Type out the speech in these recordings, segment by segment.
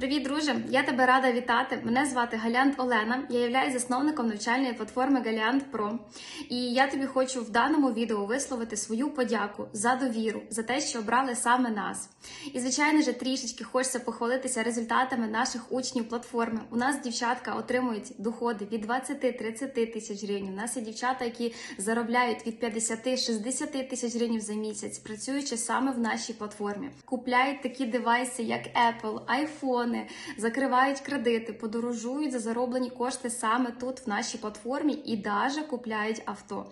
Привіт, друже! Я тебе рада вітати. Мене звати Галянт Олена. Я являюсь засновником навчальної платформи Галіант Про. І я тобі хочу в даному відео висловити свою подяку за довіру, за те, що обрали саме нас. І, звичайно ж, трішечки хочеться похвалитися результатами наших учнів платформи. У нас дівчатка отримують доходи від 20-30 тисяч гривень. У нас є дівчата, які заробляють від 50-60 тисяч гривень за місяць, працюючи саме в нашій платформі. Купляють такі девайси, як Apple, айфони, закривають кредити, подорожують за зароблені кошти саме тут, в нашій платформі, і даже купляють авто.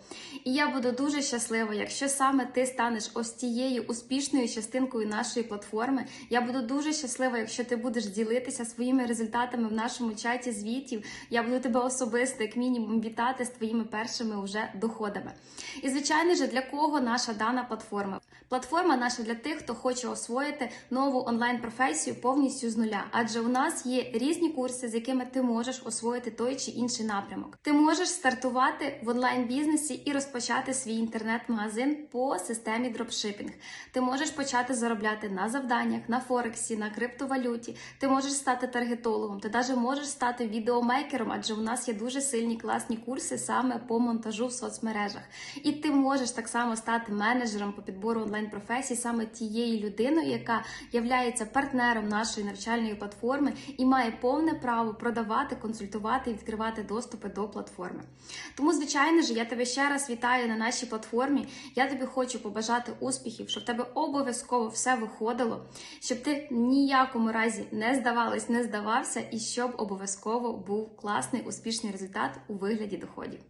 І я буду дуже щаслива, якщо саме ти станеш ось тією успішною частинкою нашої платформи. Я буду дуже щаслива, якщо ти будеш ділитися своїми результатами в нашому чаті звітів. Я буду тебе особисто, як мінімум, вітати з твоїми першими уже доходами. І звичайно ж, для кого наша дана платформа? Платформа наша для тих, хто хоче освоїти нову онлайн-професію повністю з нуля. Адже у нас є різні курси, з якими ти можеш освоїти той чи інший напрямок. Ти можеш стартувати в онлайн-бізнесі і розпочати свій інтернет-магазин по системі дропшипінг. Ти можеш почати заробляти на завданнях, на Форексі, на криптовалюті. Ти можеш стати таргетологом, ти навіть можеш стати відеомейкером, адже у нас є дуже сильні класні курси саме по монтажу в соцмережах. І ти можеш так само стати менеджером по підбору онлайн-професій, саме тією людиною, яка є партнером нашої навчальної платформи і має повне право продавати, консультувати і відкривати доступи до платформи. Тому, звичайно ж, я тебе ще раз вітаю на нашій платформі. Я тобі хочу побажати успіхів, щоб в тебе обов'язково все виходило, щоб ти ніякому разі не здавалась, не здавався, і щоб обов'язково був класний успішний результат у вигляді доходів.